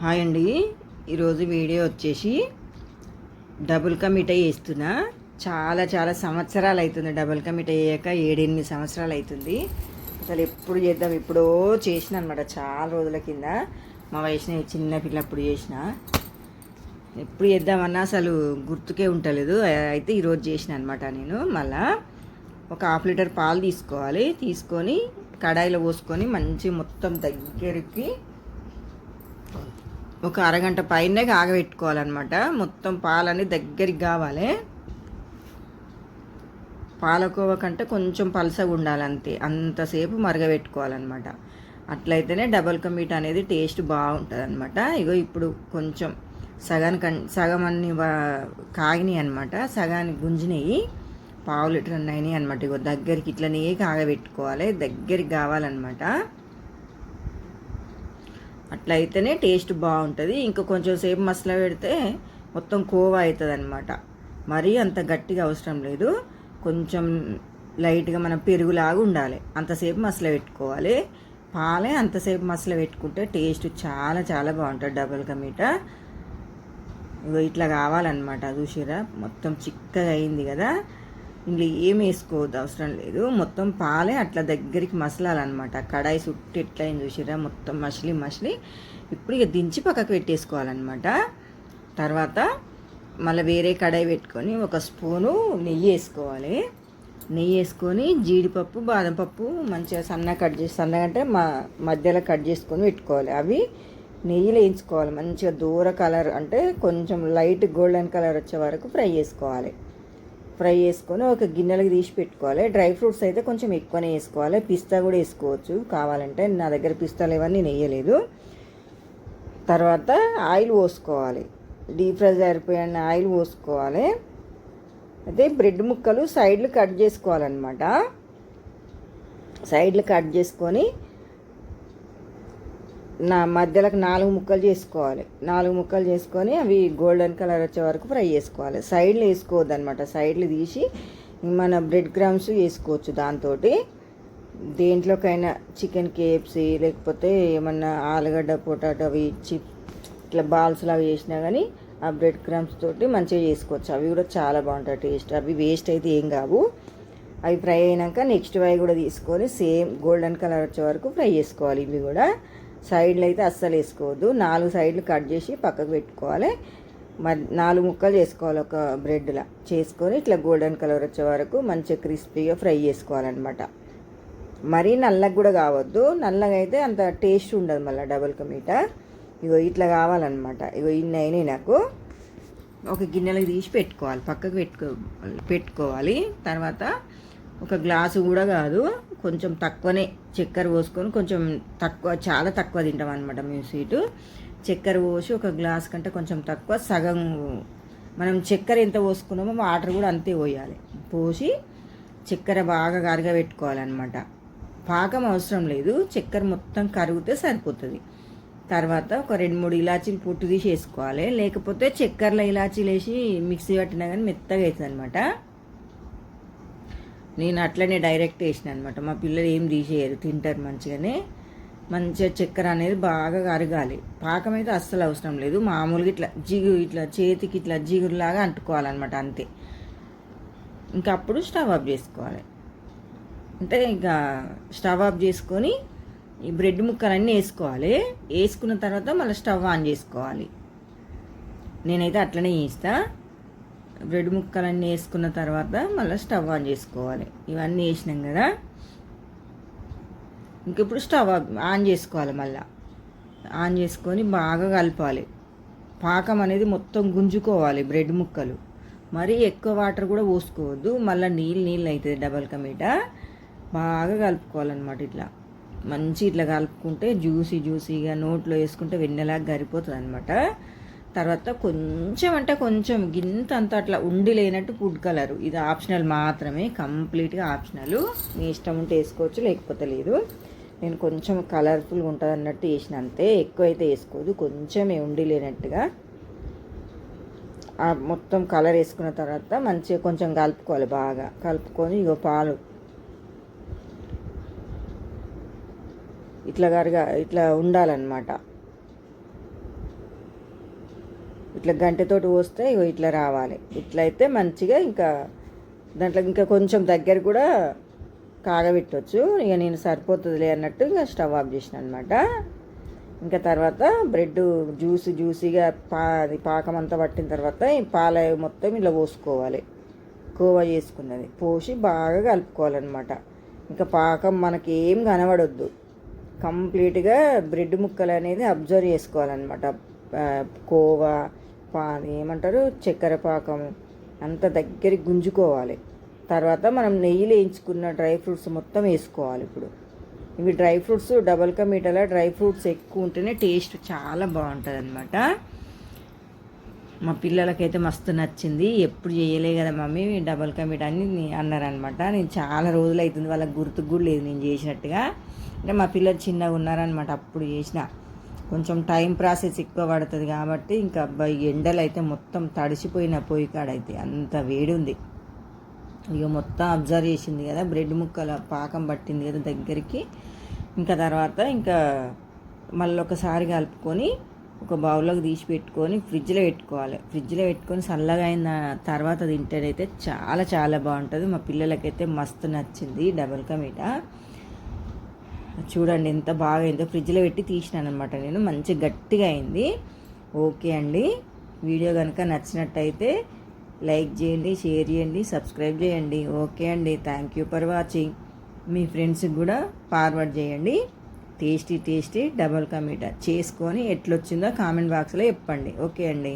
Hi అండి. ఈరోజు video వచ్చేసి డబుల్ కా మిఠాయి వేస్తున్నా. చాలా చాలా సంవత్సరాలు అవుతుంది డబుల్ కా మిఠాయి అయ్యాక ఏడెనిమిది సంవత్సరాలు అవుతుంది. అసలు ఎప్పుడు చేద్దాం? ఎప్పుడో చేసిన అనమాట చాలా రోజుల కింద. మా వయసుని చిన్న పిల్లప్పుడు చేసిన. ఎప్పుడు చేద్దామన్నా అసలు గుర్తుకే ఉంటలేదు. అయితే ఈరోజు చేసిన అనమాట నేను. మళ్ళా ఒక హాఫ్ లీటర్ పాలు తీసుకోవాలి. తీసుకొని కడాయిలో పోసుకొని మంచి మొత్తం దగ్గరికి ఒక అరగంట పైనే ఆగబెట్టుకోవాలన్నమాట మొత్తం పాలని దగ్గరికి కావాలి. పాలకోవ కంటే కొంచెం పలసగా ఉండాలి అంతే. అంతసేపు మరగబెట్టుకోవాలన్నమాట. అట్లయితేనే డబల్ కమీట్ అనేది టేస్ట్ బాగుంటుంది అనమాట ఇగో ఇప్పుడు కొంచెం సగానికి సగం అన్ని కాగినాయి అనమాట సగానికి గుంజినాయి. పావు లీటర్ అయినాయి అనమాట ఇగో దగ్గరికి ఇట్లనే కాగబెట్టుకోవాలి. దగ్గరికి కావాలన్నమాట. అట్లా అయితేనే టేస్ట్ బాగుంటుంది. ఇంకా కొంచెం సేపు మసాలా పెడితే మొత్తం కోవా అవుతుంది అనమాట మరీ అంత గట్టిగా అవసరం లేదు. కొంచెం లైట్గా మనం పెరుగులాగా ఉండాలి. అంతసేపు మసాలా పెట్టుకోవాలి. పాలే అంతసేపు మసాలా పెట్టుకుంటే టేస్ట్ చాలా చాలా బాగుంటుంది డబుల్ కమీట ఇట్లా కావాలన్నమాట. చూసిరా మొత్తం చిక్కగా అయింది కదా. ఇందులో ఏం వేసుకోవద్దు అవసరం లేదు. మొత్తం పాలే అట్లా దగ్గరికి మసలాలన్నమాట. కడాయి సుట్టి ఎట్లా అయింది చూసిరా మొత్తం మసిలి మసిలి ఇప్పుడు ఇక దించి పక్కకు పెట్టేసుకోవాలన్నమాట. తర్వాత మళ్ళీ వేరే కడాయి పెట్టుకొని ఒక స్పూను నెయ్యి వేసుకోవాలి. నెయ్యి వేసుకొని జీడిపప్పు బాదం పప్పు మంచిగా సన్నగా కట్ చేసి సన్నగా అంటే మా మధ్యలో కట్ చేసుకొని పెట్టుకోవాలి. అవి నెయ్యిలో వేయించుకోవాలి. మంచిగా దూర కలర్ అంటే కొంచెం లైట్ గోల్డెన్ కలర్ వచ్చే వరకు ఫ్రై చేసుకోవాలి. ఫ్రై చేసుకొని ఒక గిన్నెలకు తీసి పెట్టుకోవాలి. డ్రై ఫ్రూట్స్ అయితే కొంచెం ఎక్కువనే వేసుకోవాలి. పిస్తా కూడా వేసుకోవచ్చు. కావాలంటే నా దగ్గర పిస్తాలు ఇవన్నీ నేను వేయలేదు. తర్వాత ఆయిల్ పోసుకోవాలి. డీప్ ఫ్రై సరిపోయిన ఆయిల్ పోసుకోవాలి. అయితే బ్రెడ్ ముక్కలు సైడ్లు కట్ చేసుకోవాలన్నమాట. సైడ్లు కట్ చేసుకొని నా మధ్యలోకి నాలుగు ముక్కలు చేసుకోవాలి. నాలుగు ముక్కలు చేసుకొని అవి గోల్డెన్ కలర్ వచ్చే వరకు ఫ్రై చేసుకోవాలి. సైడ్లు వేసుకోవద్దు అనమాట సైడ్లు తీసి మన బ్రెడ్ క్రమ్స్ వేసుకోవచ్చు దాంతో దేంట్లోకైనా చికెన్ కేఎఫ్సి లేకపోతే ఏమన్నా ఆలుగడ్డ పొటాటో అవి చిప్ ఇట్లా బాల్స్ లాగా చేసినా కానీ ఆ బ్రెడ్ క్రమ్స్ తోటి మంచిగా చేసుకోవచ్చు. అవి కూడా చాలా బాగుంటాయి టేస్ట్. అవి వేస్ట్ అయితే ఏం కావు. అవి ఫ్రై అయినాక నెక్స్ట్ అవి కూడా తీసుకొని సేమ్ గోల్డెన్ కలర్ వచ్చే వరకు ఫ్రై చేసుకోవాలి ఇవి కూడా. సైడ్లు అయితే అస్సలు వేసుకోవద్దు. నాలుగు సైడ్లు కట్ చేసి పక్కకు పెట్టుకోవాలి. మరి నాలుగు ముక్కలు చేసుకోవాలి ఒక బ్రెడ్లా. చేసుకొని ఇట్లా గోల్డెన్ కలర్ వచ్చే వరకు మంచిగా క్రిస్పీగా ఫ్రై చేసుకోవాలన్నమాట. మరీ నల్లగా కూడా కావద్దు. నల్లగా అయితే అంత టేస్ట్ ఉండదు మళ్ళీ డబుల్ కమీట ఇగో ఇట్లా కావాలన్నమాట. ఇగో ఇన్ని అయినాయి నాకు. ఒక గిన్నెలకు తీసి పెట్టుకోవాలి. పక్కకు పెట్టుకో పెట్టుకోవాలి. తర్వాత ఒక గ్లాసు కూడా కాదు కొంచెం తక్కువనే చక్కెర పోసుకొని కొంచెం తక్కువ చాలా తక్కువ తింటాం అనమాట మేము స్వీటు. చక్కెర పోసి ఒక గ్లాస్ కంటే కొంచెం తక్కువ సగం మనం చక్కెర ఎంత పోసుకున్నామో వాటర్ కూడా అంతే పోయాలి. పోసి చక్కెర బాగా కరగబెట్టుకోవాలన్నమాట పాకం అవసరం లేదు చక్కెర మొత్తం కరిగితే సరిపోతుంది. తర్వాత ఒక రెండు మూడు ఇలాచీలు పుట్టు తీసి వేసుకోవాలి లేకపోతే చక్కెరలో ఇలాచీలు వేసి మిక్సీ పట్టినా కానీ మెత్తగా అవుతుంది అనమాట నేను అట్లనే డైరెక్ట్ వేసిన అనమాట మా పిల్లలు ఏం తీసేయరు తింటారు మంచిగానే. మంచిగా చక్కెర అనేది బాగా కరగాలి. పాకం అయితే అస్సలు అవసరం లేదు. మామూలుగా ఇట్లా జిగు ఇట్లా చేతికి ఇట్లా జిగురులాగా అంటుకోవాలన్నమాట అంతే. ఇంకా అప్పుడు స్టవ్ ఆఫ్ చేసుకోవాలి. అంటే ఇంకా స్టవ్ ఆఫ్ చేసుకొని ఈ బ్రెడ్ ముక్కలన్నీ వేసుకోవాలి. వేసుకున్న తర్వాత మళ్ళీ స్టవ్ ఆన్ చేసుకోవాలి. నేనైతే అట్లనే చేస్తాను బ్రెడ్ ముక్కలన్నీ వేసుకున్న తర్వాత మళ్ళీ స్టవ్ ఆన్ చేసుకోవాలి. ఇవన్నీ వేసినాం కదా. ఇంక ఇప్పుడు స్టవ్ ఆన్ చేసుకోవాలి మళ్ళీ. ఆన్ చేసుకొని బాగా కలపాలి. పాకం అనేది మొత్తం గుంజుకోవాలి బ్రెడ్ ముక్కలు. మరీ ఎక్కువ వాటర్ కూడా పోసుకోవద్దు. మళ్ళీ నీళ్ళు నీళ్ళు అవుతుంది డబల్ కమీట బాగా కలుపుకోవాలన్నమాట ఇట్లా. మంచి ఇట్లా కలుపుకుంటే జ్యూసీ జ్యూసీగా నోట్లో వేసుకుంటే వెన్నెలాగా గరిపోతుంది అనమాట తర్వాత కొంచెం అంటే కొంచెం గింత అంత అట్లా ఉండి లేనట్టు ఫుడ్ కలర్. ఇది ఆప్షనల్ మాత్రమే కంప్లీట్గా ఆప్షనల్. మీ ఇష్టం ఉంటే వేసుకోవచ్చు లేకపోతే లేదు. నేను కొంచెం కలర్ఫుల్గా ఉంటుంది అన్నట్టు వేసిన అంతే. ఎక్కువ అయితే వేసుకోదు. కొంచెమే ఉండి లేనట్టుగా. మొత్తం కలర్ వేసుకున్న తర్వాత మంచిగా కొంచెం కలుపుకోవాలి బాగా. కలుపుకొని ఇగో పాలు. ఇట్లా గారుగా ఇట్లా ఉండాలన్నమాట. ఇట్లా గంటతోటి పోస్తే ఇగో ఇట్లా రావాలి. ఇట్లా అయితే మంచిగా ఇంకా దాంట్లో ఇంకా కొంచెం దగ్గర కూడా కాగబెట్టవచ్చు ఇక నేను సరిపోతుందిలే అన్నట్టు ఇంకా స్టవ్ ఆఫ్ చేసిన అనమాట ఇంకా తర్వాత బ్రెడ్ జ్యూస్ జ్యూసీగా పా అది పాకం అంతా పట్టిన తర్వాత ఈ పాల మొత్తం ఇలా పోసుకోవాలి. కోవా చేసుకున్నది. పోసి బాగా కలుపుకోవాలన్నమాట. ఇంకా పాకం మనకి ఏం కనబడొద్దు. కంప్లీట్గా బ్రెడ్ ముక్కలు అనేది అబ్జర్వ్ చేసుకోవాలన్నమాట. కోవా పా ఏమంటారు? చక్కెర పాకం. అంత దగ్గరికి గుంజుకోవాలి. తర్వాత మనం నెయ్యిలో వేయించుకున్న డ్రై ఫ్రూట్స్ మొత్తం వేసుకోవాలి ఇప్పుడు. ఇవి డ్రై ఫ్రూట్స్ డబల్ కా మీటర్లో డ్రై ఫ్రూట్స్ ఎక్కువ ఉంటేనే టేస్ట్ చాలా బాగుంటుంది అనమాట మా పిల్లలకైతే మస్తు నచ్చింది. ఎప్పుడు చేయలే కదా మమ్మీ. డబల్ కా అని అన్నారనమాట నేను చాలా రోజులు అవుతుంది వాళ్ళకి గుర్తుకు కూడా లేదు నేను చేసినట్టుగా. అంటే మా పిల్లలు చిన్నగా ఉన్నారనమాట అప్పుడు చేసిన. కొంచెం టైం ప్రాసెస్ ఎక్కువ పడుతుంది కాబట్టి ఇంకా అబ్బాయి ఎండలు అయితే మొత్తం తడిసిపోయిన పొయ్యి కాడైతే అంత వేడి ఉంది ఇక మొత్తం అబ్జర్వ్ చేసింది కదా బ్రెడ్ ముక్కల పాకం పట్టింది కదా దగ్గరికి. ఇంకా తర్వాత ఇంకా మళ్ళీ ఒకసారి కలుపుకొని ఒక బౌల్లోకి తీసి పెట్టుకొని ఫ్రిడ్జ్లో పెట్టుకోవాలి. ఫ్రిడ్జ్లో పెట్టుకొని చల్లగా అయిన తర్వాత తింటేనైతే చాలా చాలా బాగుంటుంది. మా పిల్లలకైతే మస్తు నచ్చింది డబల్ కా మీఠా చూడండి ఎంత బాగా అయిందో ఫ్రిడ్జ్లో పెట్టి తీసినాను అనమాట నేను. మంచి గట్టిగా అయింది. ఓకే అండి. వీడియో కనుక నచ్చినట్టయితే లైక్ చేయండి షేర్ చేయండి సబ్స్క్రైబ్ చేయండి. ఓకే అండి. Thank you for watching. మీ ఫ్రెండ్స్కి కూడా ఫార్వర్డ్ చేయండి. టేస్టీ టేస్టీ డబల్ కమీటా. చేసుకొని ఎట్లొచ్చిందో కామెంట్ బాక్స్లో చెప్పండి. ఓకే అండి.